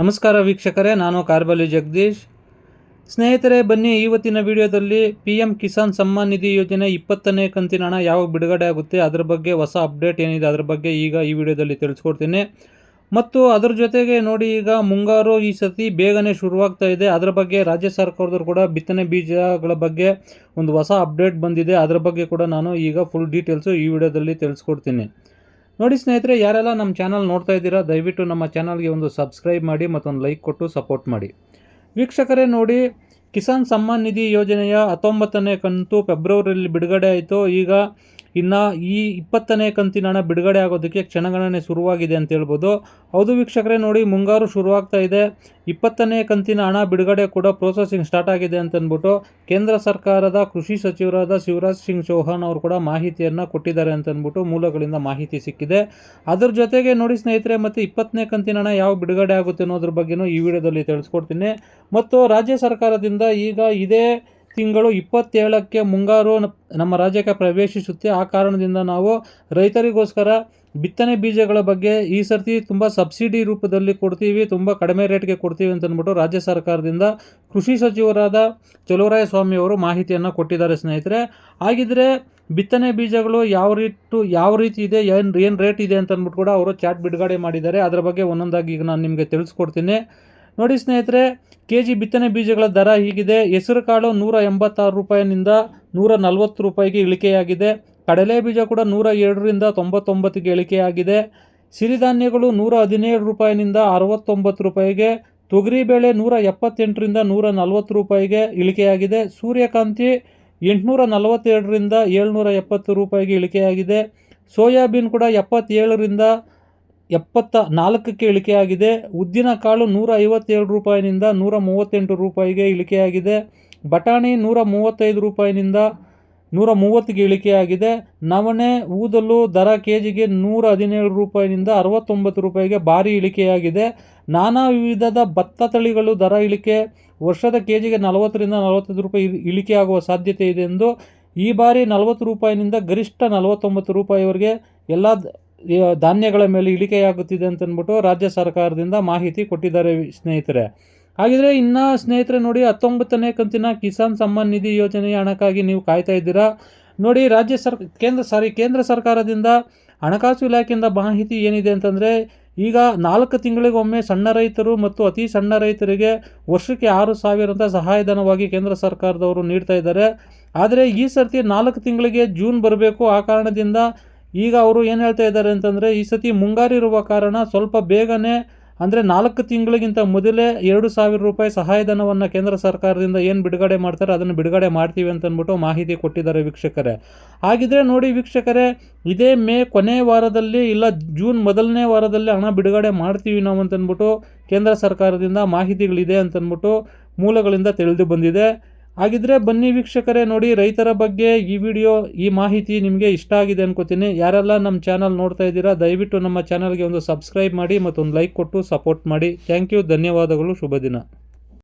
ನಮಸ್ಕಾರ ವೀಕ್ಷಕರೇ, ನಾನು ಕಾರ್ಬಲಿ ಜಗದೀಶ್. ಸ್ನೇಹಿತರೆ, ಬನ್ನಿ ಇವತ್ತಿನ ವಿಡಿಯೋದಲ್ಲಿ ಪಿ ಎಂ ಕಿಸಾನ್ ಸಮ್ಮಾನ್ ನಿಧಿ ಯೋಜನೆ ಇಪ್ಪತ್ತನೇ ಕಂತಿನ ಹಣ ಯಾವಾಗ ಬಿಡುಗಡೆ ಆಗುತ್ತೆ, ಅದರ ಬಗ್ಗೆ ಹೊಸ ಅಪ್ಡೇಟ್ ಏನಿದೆ, ಅದರ ಬಗ್ಗೆ ಈಗ ಈ ವಿಡಿಯೋದಲ್ಲಿ ತಿಳಿಸ್ಕೊಡ್ತೀನಿ. ಮತ್ತು ಅದರ ಜೊತೆಗೆ ನೋಡಿ, ಈಗ ಮುಂಗಾರು ಈ ಸತಿ ಬೇಗನೆ ಶುರುವಾಗ್ತಾ ಇದೆ. ಅದರ ಬಗ್ಗೆ ರಾಜ್ಯ ಸರ್ಕಾರದವ್ರು ಕೂಡ ಬಿತ್ತನೆ ಬೀಜಗಳ ಬಗ್ಗೆ ಒಂದು ಹೊಸ ಅಪ್ಡೇಟ್ ಬಂದಿದೆ. ಅದರ ಬಗ್ಗೆ ಕೂಡ ನಾನು ಈಗ ಫುಲ್ ಡೀಟೇಲ್ಸು ಈ ವಿಡಿಯೋದಲ್ಲಿ ತಿಳಿಸ್ಕೊಡ್ತೀನಿ. ನೋಡಿ ಸ್ನೇಹಿತರೆ, ಯಾರೆಲ್ಲ ನಮ್ಮ ಚಾನಲ್ ನೋಡ್ತಾ ಇದ್ದೀರಾ, ದಯವಿಟ್ಟು ನಮ್ಮ ಚಾನಲ್ಗೆ ಒಂದು ಸಬ್ಸ್ಕ್ರೈಬ್ ಮಾಡಿ ಮತ್ತೊಂದು ಲೈಕ್ ಕೊಟ್ಟು ಸಪೋರ್ಟ್ ಮಾಡಿ. ವೀಕ್ಷಕರೇ, ನೋಡಿ, ಕಿಸಾನ್ ಸಮ್ಮಾನ್ ನಿಧಿ ಯೋಜನೆಯ ಹತ್ತೊಂಬತ್ತನೇ ಕಂತು ಫೆಬ್ರವರಿಯಲ್ಲಿ ಬಿಡುಗಡೆ ಆಯಿತು. ಈಗ ಇನ್ನು ಈ ಇಪ್ಪತ್ತನೇ ಕಂತಿನ ಹಣ ಬಿಡುಗಡೆ ಆಗೋದಕ್ಕೆ ಕ್ಷಣಗಣನೆ ಶುರುವಾಗಿದೆ ಅಂತ ಹೇಳ್ಬೋದು. ಹೌದು ವೀಕ್ಷಕರೇ, ನೋಡಿ ಮುಂಗಾರು ಶುರುವಾಗ್ತಾ ಇದೆ. ಇಪ್ಪತ್ತನೇ ಕಂತಿನ ಹಣ ಬಿಡುಗಡೆ ಕೂಡ ಪ್ರೋಸೆಸಿಂಗ್ ಸ್ಟಾರ್ಟ್ ಆಗಿದೆ ಅಂತ ಅಂದ್ಬಿಟ್ಟು ಕೇಂದ್ರ ಸರ್ಕಾರದ ಕೃಷಿ ಸಚಿವರಾದ ಶಿವರಾಜ್ ಸಿಂಗ್ ಚೌಹಾನ್ ಅವರು ಕೂಡ ಮಾಹಿತಿಯನ್ನು ಕೊಟ್ಟಿದ್ದಾರೆ ಅಂತ ಅಂದ್ಬಿಟ್ಟು ಮೂಲಗಳಿಂದ ಮಾಹಿತಿ ಸಿಕ್ಕಿದೆ. ಅದರ ಜೊತೆಗೆ ನೋಡಿ ಸ್ನೇಹಿತರೆ, ಮತ್ತು ಇಪ್ಪತ್ತನೇ ಕಂತಿನ ಹಣ ಯಾವ ಬಿಡುಗಡೆ ಆಗುತ್ತೆ ಅನ್ನೋದ್ರ ಬಗ್ಗೆನೂ ಈ ವಿಡಿಯೋದಲ್ಲಿ ತಿಳಿಸ್ಕೊಡ್ತೀನಿ. ಮತ್ತು ರಾಜ್ಯ ಸರ್ಕಾರದಿಂದ ಈಗ ಇದೇ ತಿಂಗಳು ಇಪ್ಪತ್ತೇಳಕ್ಕೆ ಮುಂಗಾರು ನಮ್ಮ ರಾಜ್ಯಕ್ಕೆ ಪ್ರವೇಶಿಸುತ್ತೆ. ಆ ಕಾರಣದಿಂದ ನಾವು ರೈತರಿಗೋಸ್ಕರ ಬಿತ್ತನೆ ಬೀಜಗಳ ಬಗ್ಗೆ ಈ ಸರ್ತಿ ತುಂಬ ಸಬ್ಸಿಡಿ ರೂಪದಲ್ಲಿ ಕೊಡ್ತೀವಿ, ತುಂಬ ಕಡಿಮೆ ರೇಟ್ಗೆ ಕೊಡ್ತೀವಿ ಅಂತ ಅಂದ್ಬಿಟ್ಟು ರಾಜ್ಯ ಸರ್ಕಾರದಿಂದ ಕೃಷಿ ಸಚಿವರಾದ ಚಲುವರಾಯ ಸ್ವಾಮಿ ಅವರು ಮಾಹಿತಿಯನ್ನು ಕೊಟ್ಟಿದ್ದಾರೆ ಸ್ನೇಹಿತರೆ. ಹಾಗಿದ್ರೆ ಬಿತ್ತನೆ ಬೀಜಗಳು ಯಾವ ರೀತಿ ಯಾವ ರೀತಿ ಇದೆ, ಏನು ಏನು ರೇಟ್ ಇದೆ ಅಂತ ಅಂದ್ಬಿಟ್ಟು ಕೂಡ ಅವರು ಚಾಟ್ ಬಿಡುಗಡೆ ಮಾಡಿದ್ದಾರೆ. ಅದರ ಬಗ್ಗೆ ಒಂದೊಂದಾಗಿ ಈಗ ನಾನು ನಿಮಗೆ ತಿಳಿಸ್ಕೊಡ್ತೀನಿ. ನೋಡಿ ಸ್ನೇಹಿತರೆ ಕೆ ಜಿ ಬಿತ್ತನೆ ಬೀಜಗಳ ದರ ಹೀಗಿದೆ. ಹೆಸರುಕಾಳು ನೂರ ಎಂಬತ್ತಾರು ರೂಪಾಯಿನಿಂದ ನೂರ ನಲವತ್ತು ರೂಪಾಯಿಗೆ ಇಳಿಕೆಯಾಗಿದೆ. ಕಡಲೆ ಬೀಜ ಕೂಡ ನೂರ ಎರಡರಿಂದ ತೊಂಬತ್ತೊಂಬತ್ತಿಗೆ ಇಳಿಕೆಯಾಗಿದೆ. ಸಿರಿಧಾನ್ಯಗಳು ನೂರ ಹದಿನೇಳು ರೂಪಾಯಿನಿಂದ ಅರವತ್ತೊಂಬತ್ತು ರೂಪಾಯಿಗೆ ತೊಗರಿಬೇಳೆ ನೂರ ಎಪ್ಪತ್ತೆಂಟರಿಂದ ನೂರ ನಲವತ್ತು ರೂಪಾಯಿಗೆ ಇಳಿಕೆಯಾಗಿದೆ. ಸೂರ್ಯಕಾಂತಿ ಎಂಟುನೂರ ನಲವತ್ತೆರಡರಿಂದ ಏಳ್ನೂರ ಎಪ್ಪತ್ತು ರೂಪಾಯಿಗೆ ಇಳಿಕೆಯಾಗಿದೆ. ಸೋಯಾಬೀನ್ ಕೂಡ ಎಪ್ಪತ್ತೇಳರಿಂದ ಎಪ್ಪತ್ತ ನಾಲ್ಕಕ್ಕೆ ಇಳಿಕೆಯಾಗಿದೆ. ಉದ್ದಿನ ಕಾಳು ನೂರ ಐವತ್ತೇಳು ರೂಪಾಯಿನಿಂದ ನೂರ ಮೂವತ್ತೆಂಟು ರೂಪಾಯಿಗೆ ಇಳಿಕೆಯಾಗಿದೆ. ಬಟಾಣಿ ನೂರ ಮೂವತ್ತೈದು ರೂಪಾಯಿನಿಂದ ನೂರ ಮೂವತ್ತಿಗೆ ಇಳಿಕೆಯಾಗಿದೆ. ನವಣೆ, ಊದಲು ದರ ಕೆ ಜಿಗೆ ನೂರ ಹದಿನೇಳು ರೂಪಾಯಿನಿಂದ ಅರವತ್ತೊಂಬತ್ತು ರೂಪಾಯಿಗೆ ಭಾರಿ ಇಳಿಕೆಯಾಗಿದೆ. ನಾನಾ ವಿಧದ ಭತ್ತ ತಳಿಗಳು ದರ ಇಳಿಕೆ, ವರ್ಷದ ಕೆ ಜಿಗೆ ನಲವತ್ತರಿಂದ ನಲವತ್ತೈದು ರೂಪಾಯಿ ಇಳಿಕೆಯಾಗುವ ಸಾಧ್ಯತೆ ಇದೆ ಎಂದು ಈ ಬಾರಿ ನಲವತ್ತು ರೂಪಾಯಿನಿಂದ ಗರಿಷ್ಠ ನಲವತ್ತೊಂಬತ್ತು ರೂಪಾಯಿವರೆಗೆ ಎಲ್ಲ ಧಾನ್ಯಗಳ ಮೇಲೆ ಇಳಿಕೆಯಾಗುತ್ತಿದೆ ಅಂತಂದ್ಬಿಟ್ಟು ರಾಜ್ಯ ಸರ್ಕಾರದಿಂದ ಮಾಹಿತಿ ಕೊಟ್ಟಿದ್ದಾರೆ ಸ್ನೇಹಿತರೆ. ಹಾಗಿದ್ರೆ ಇನ್ನು ಸ್ನೇಹಿತರೆ ನೋಡಿ ಹತ್ತೊಂಬತ್ತನೇ ಕಂತಿನ ಕಿಸಾನ್ ಸಮ್ಮಾನ್ ನಿಧಿ ಯೋಜನೆಯ ಹಣಕ್ಕಾಗಿ ನೀವು ಕಾಯ್ತಾ ಇದ್ದೀರಾ? ನೋಡಿ ರಾಜ್ಯ ಸರ್, ಕೇಂದ್ರ, ಸಾರಿ, ಕೇಂದ್ರ ಸರ್ಕಾರದಿಂದ ಹಣಕಾಸು ಇಲಾಖೆಯಿಂದ ಮಾಹಿತಿ ಏನಿದೆ ಅಂತಂದರೆ ಈಗ ನಾಲ್ಕು ತಿಂಗಳಿಗೊಮ್ಮೆ ಸಣ್ಣ ರೈತರು ಮತ್ತು ಅತಿ ಸಣ್ಣ ರೈತರಿಗೆ ವರ್ಷಕ್ಕೆ ಆರು ಸಾವಿರ ಅಂತ ಸಹಾಯಧನವಾಗಿ ಕೇಂದ್ರ ಸರ್ಕಾರದವರು ನೀಡ್ತಾ ಇದ್ದಾರೆ. ಆದರೆ ಈ ಸರ್ತಿ ನಾಲ್ಕು ತಿಂಗಳಿಗೆ ಜೂನ್ ಬರಬೇಕು ಆ ಕಾರಣದಿಂದ ಈಗ ಅವರು ಏನು ಹೇಳ್ತಾ ಇದ್ದಾರೆ ಅಂತಂದರೆ, ಈ ಸತಿ ಮುಂಗಾರಿರುವ ಕಾರಣ ಸ್ವಲ್ಪ ಬೇಗನೆ, ಅಂದರೆ ನಾಲ್ಕು ತಿಂಗಳಿಗಿಂತ ಮೊದಲೇ ಎರಡು ಸಾವಿರ ರೂಪಾಯಿ ಸಹಾಯಧನವನ್ನು ಕೇಂದ್ರ ಸರ್ಕಾರದಿಂದ ಏನು ಬಿಡುಗಡೆ ಮಾಡ್ತಾರೆ, ಅದನ್ನು ಬಿಡುಗಡೆ ಮಾಡ್ತೀವಿ ಅಂತ ಅಂದ್ಬಿಟ್ಟು ಮಾಹಿತಿ ಕೊಟ್ಟಿದ್ದಾರೆ ವೀಕ್ಷಕರೇ. ಹಾಗಿದ್ರೆ ನೋಡಿ ವೀಕ್ಷಕರೇ, ಇದೇ ಮೇ ಕೊನೆ ವಾರದಲ್ಲಿ ಇಲ್ಲ ಜೂನ್ ಮೊದಲನೇ ವಾರದಲ್ಲಿ ಹಣ ಬಿಡುಗಡೆ ಮಾಡ್ತೀವಿ ನಾವು ಅಂತಂದ್ಬಿಟ್ಟು ಕೇಂದ್ರ ಸರ್ಕಾರದಿಂದ ಮಾಹಿತಿಗಳಿದೆ ಅಂತಂದ್ಬಿಟ್ಟು ಮೂಲಗಳಿಂದ ತಿಳಿದು ಬಂದಿದೆ. ಹಾಗಿದ್ರೆ ಬನ್ನಿ ವೀಕ್ಷಕರೇ ನೋಡಿ ರೈತರ ಬಗ್ಗೆ ಈ ವಿಡಿಯೋ, ಈ ಮಾಹಿತಿ ನಿಮಗೆ ಇಷ್ಟ ಆಗಿದೆ ಅನ್ಕೋತೀನಿ. ಯಾರೆಲ್ಲ ನಮ್ಮ ಚಾನಲ್ ನೋಡ್ತಾ ಇದ್ದೀರಾ, ದಯವಿಟ್ಟು ನಮ್ಮ ಚಾನಲ್ಗೆ ಒಂದು ಸಬ್ಸ್ಕ್ರೈಬ್ ಮಾಡಿ ಮತ್ತೊಂದು ಲೈಕ್ ಕೊಟ್ಟು ಸಪೋರ್ಟ್ ಮಾಡಿ. ಥ್ಯಾಂಕ್ ಯು, ಧನ್ಯವಾದಗಳು, ಶುಭ ದಿನ.